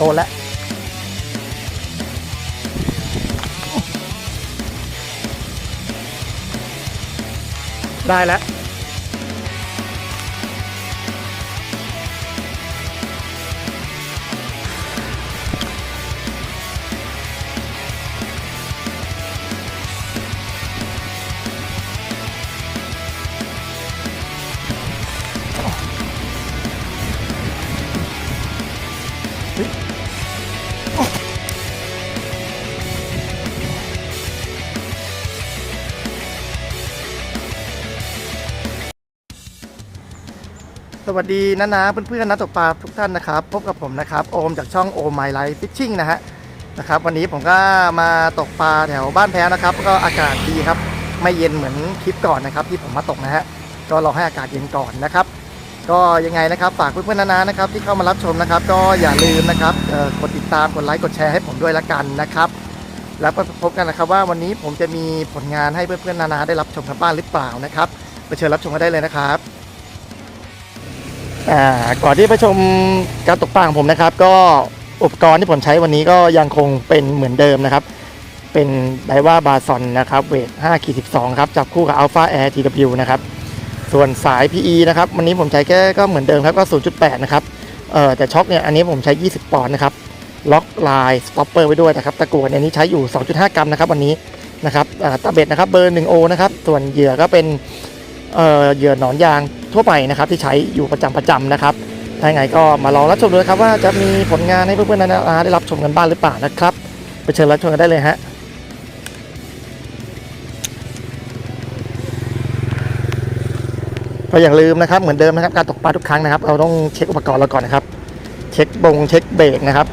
โดนแล้วได้แล้ว วัสดีนะนะเพื่อนๆนักตกปลาทุกท่านนะครับ พบกับผมนะครับ โอมจากช่องโอมไมล์ไลฟ์ฟิชชิ่งนะฮะนะครับ วันนี้ผมก็มาตกปลาแถวบ้านแพ้นะครับ ก็อากาศดีครับ ไม่เย็นเหมือนคลิปก่อนนะครับ ที่ผมมาตกนะฮะก็รอให้อากาศเย็นก่อนนะครับ ก็ยังไงนะครับฝากเพื่อนๆนะนะนะครับ ที่เข้ามารับชมนะครับ ก็อย่าลืมนะครับกดติดตามกดไลค์กดแชร์ให้ผมด้วยละกันนะครับ แล้วก็พบกันนะครับว่าวันนี้ผมจะมีผลงานให้เพื่อนๆนานาได้รับชมทางบ้านหรือเปล่านะครับไปเชิญรับชมกันได้เลยนะครับ อ่าก่อนที่ไปชมการตกปลาของผมนะครับ ก็อุปกรณ์ที่ผมใช้วันนี้ก็ยังคงเป็นเหมือนเดิมนะครับ เป็นไดว่าบาซอนนะครับเวท5ขีด12ครับจับคู่กับ Alpha Air TW นะครับส่วนสาย PE นะครับวันนี้ผมใช้แค่ก็เหมือนเดิมครับก็ 0.8 นะครับเออแต่ช็อคเนี่ยอันนี้ผมใช้ 20 ปอนด์นะครับล็อกลายสต็อปเปอร์ไว้ด้วยนะครับตะกั่วเนี่ยนี้ใช้อยู่ 2.5 กรัมนะครับวันนี้นะครับตะเบ็ดนะครับเบอร์ 1O นะครับส่วนเหยื่อก็เป็นเออเหยื่อหนอนยาง ทั่วไปนะครับที่ใช้อยู่ประจำประจำนะครับถ้าอย่างก็มาลองรับชมดูนะครับว่าจะมีผลงานให้เพื่อนๆนานาได้รับชมกันบ้างหรือเปล่านะครับ ไปเชิญรับชมกันได้เลยฮะก็อย่าลืมนะครับเหมือนเดิมนะครับการตกปลาทุกครั้งนะครับ เราต้องเช็คอุปกรณ์เราก่อนนะครับ เช็คบงเช็คเบรกนะครับ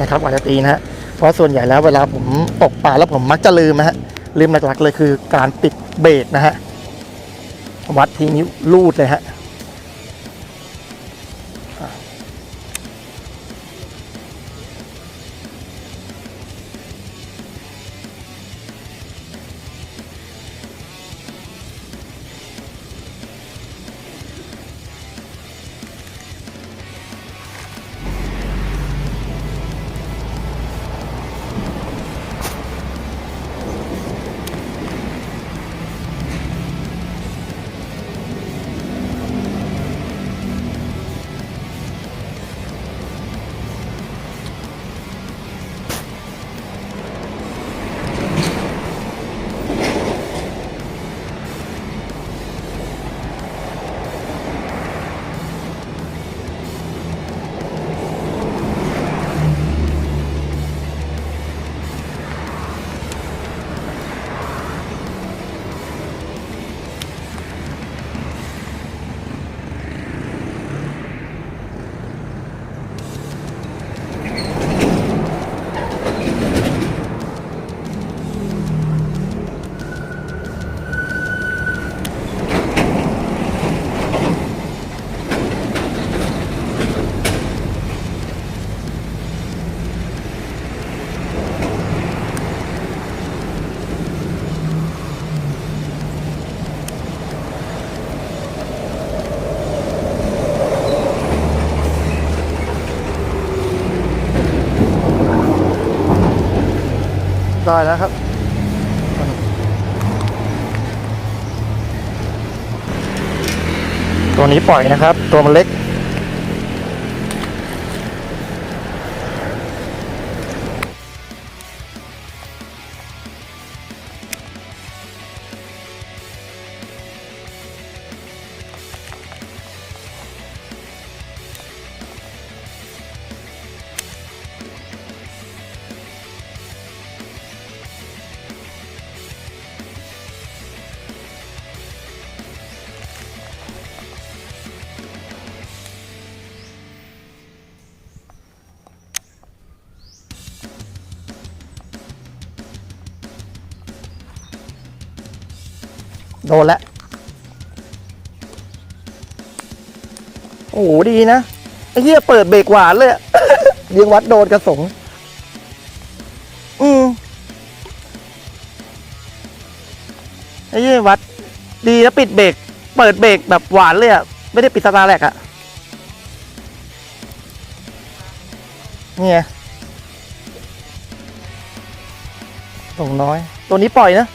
นะครับก่อนจะตีนะฮะเพราะส่วนใหญ่แล้วเวลาผมตกปลาแล้วผมมักจะลืมนะฮะลืมหลักๆเลยคือการปิดเบรกนะฮะ วัดทีนิ้วลูดเลยฮะอะ ได้แล้วครับ ตัวนี้ปล่อยนะครับ ตัวมันเล็ก โดนแล้ว โอ้โห ดีนะ ไอ้เหี้ยเปิดเบรกหวานเลยอะเลี้ยงวัดโดนกระสง อืมไอ้เหี้ยวัด ดีนะปิดเบรก เปิดเบรกแบบหวานเลยอะไม่ได้ปิดสตาร์แลกอะเนี่ยส่งน้อย ตัวนี้ปล่อยนะ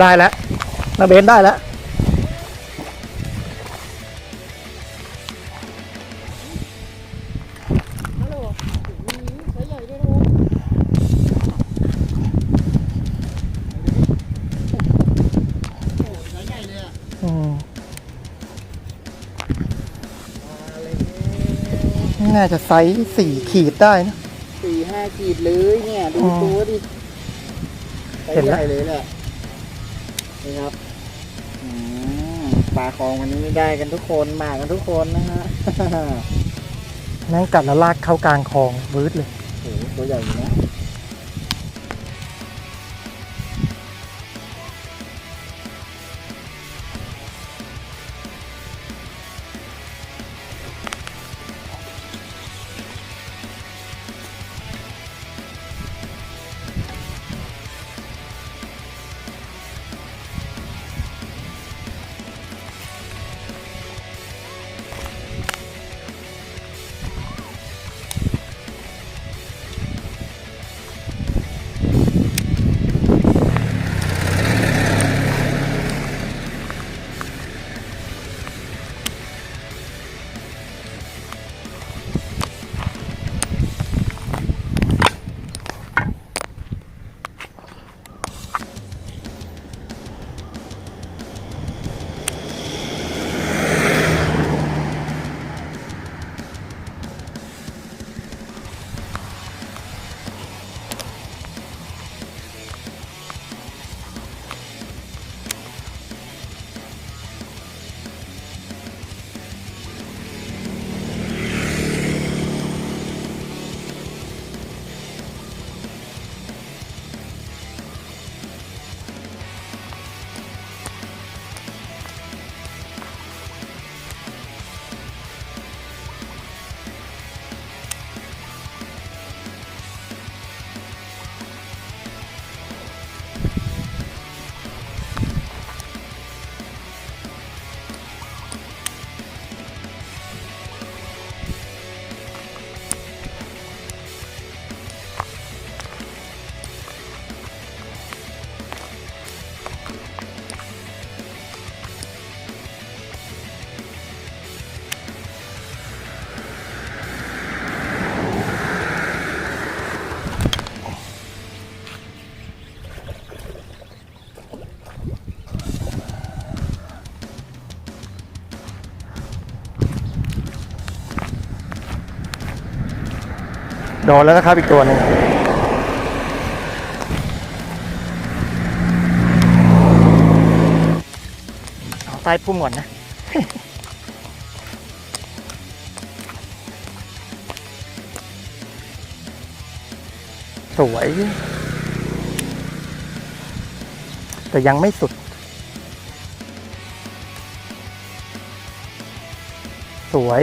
ได้แล้วนาเบนได้แล้วฮัลโหลใช้ใหญ่ด้วยนะโอ้โหใช้ใหญ่เลยอะอืมมาเลยน่าจะไซส์สี่ขีดได้นะสี่ห้าขีดเลยเนี่ย ดูอืมตัวดิใช้เห็นใหแล้วญ่เลยแหละ นี่ครับอืมปลาคลองวันนี้ไม่ได้กันทุกคนมากันทุกคนนะฮะนั่งกัดแล้วลากเข้ากลางคลองวืดเลยโอ้โหตัวใหญ่อยู่นะ โดนแล้วนะครับอีกตัวหนึงเอาใต้พุ่มก่อนนะสวย แต่ยังไม่สุด สวย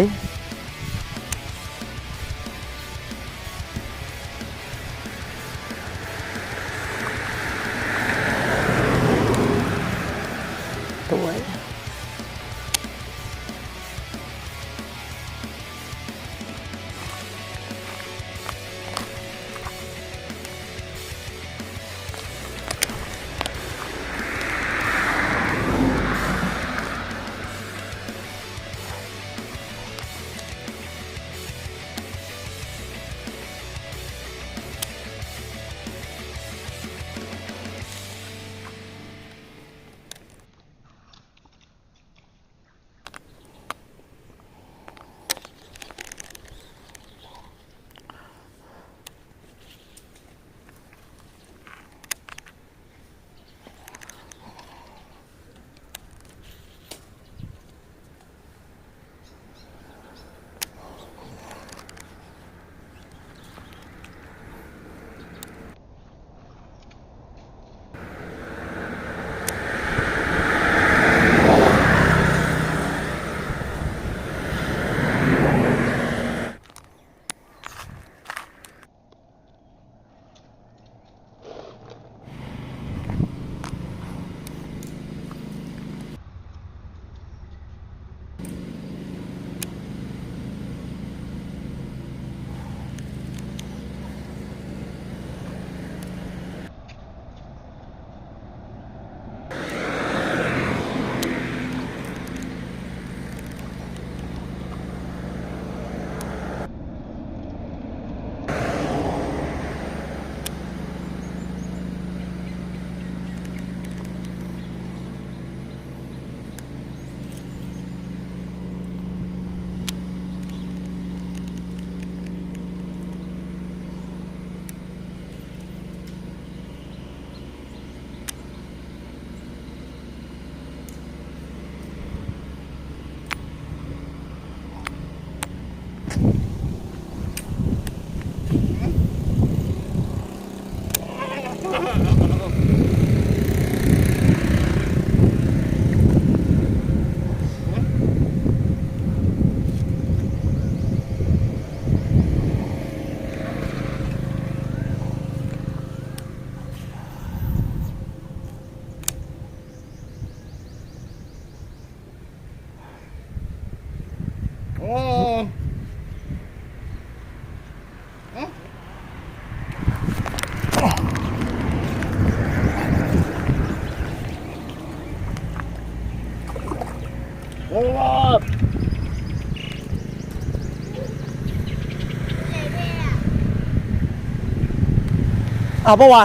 เอาปะวะ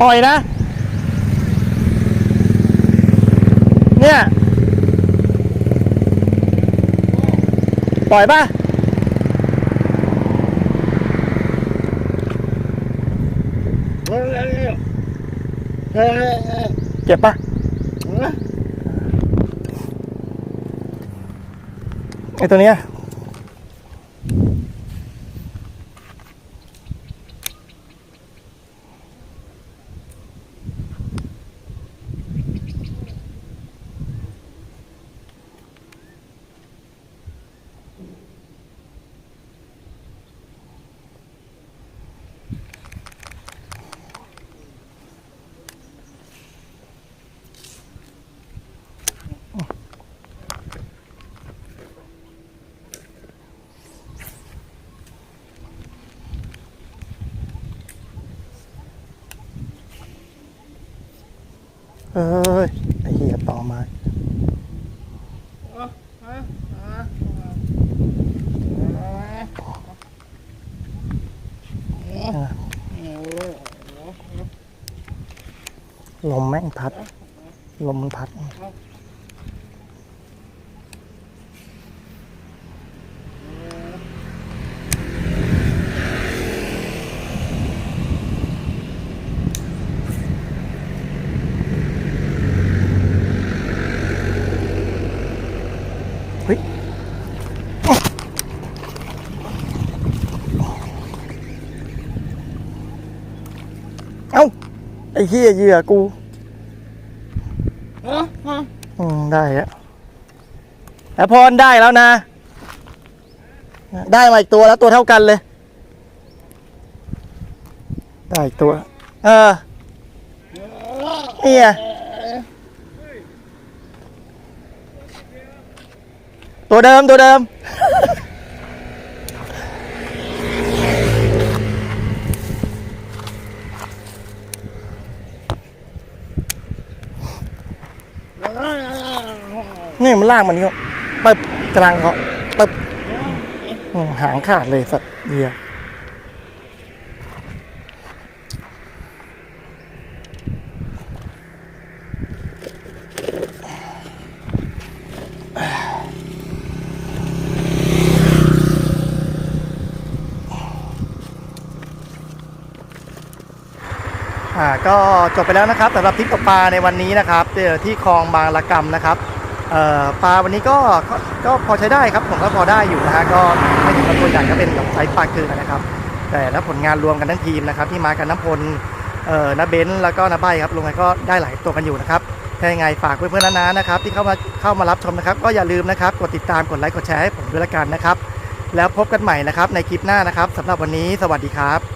ปล่อยนะ เนี่ย ปล่อยปะเจ็บปะไอตัวเนี้ย เอ้ยไอเหี้ยต่อไมาลมแม่งพัด ลมมันพัด เฮ้ย เอ้า ไอ้ เหี้ยเหยื่อกูอืมได้แล้วแล้วพรได้แล้วนะ ได้มาอีกตัวแล้วตัวเท่ากันเลย ได้อีกตัว เออเนี่ยตัวเดิมตัวเดิม นี่มันลากมันนี่ปึ๊บกลางเขาปึ๊บหางขาดเลยสัตว์เดียวาก็ จบไปแล้วนะครับสำหรับทริปตกปลาในวันนี้นะครับที่คลองบางละกำนะครับปลาวันนี้ก็ก็พอใช้ได้ครับผมก็พอได้อยู่นะฮะก็ไม่ถึงกับตัวใหญ่ก็เป็นแบบไซส์ปลาเกลือนะครับ แต่แล้วผลงานรวมกันทั้งทีมนะครับที่มากันน้ำพลเอ่อนาเบนซ์แล้วก็นาใบครับลงกันก็ได้หลายตัวกันอยู่นะครับถ้ายังไงฝากเพื่อนๆนาๆนะครับ ที่เข้ามาเข้ามารับชมนะครับ ก็อย่าลืมนะครับกดติดตามกดไลค์กดแชร์ให้ผมด้วยละกันนะครับ แล้วพบกันใหม่นะครับในคลิปหน้านะครับสำหรับวันนี้สวัสดีครับ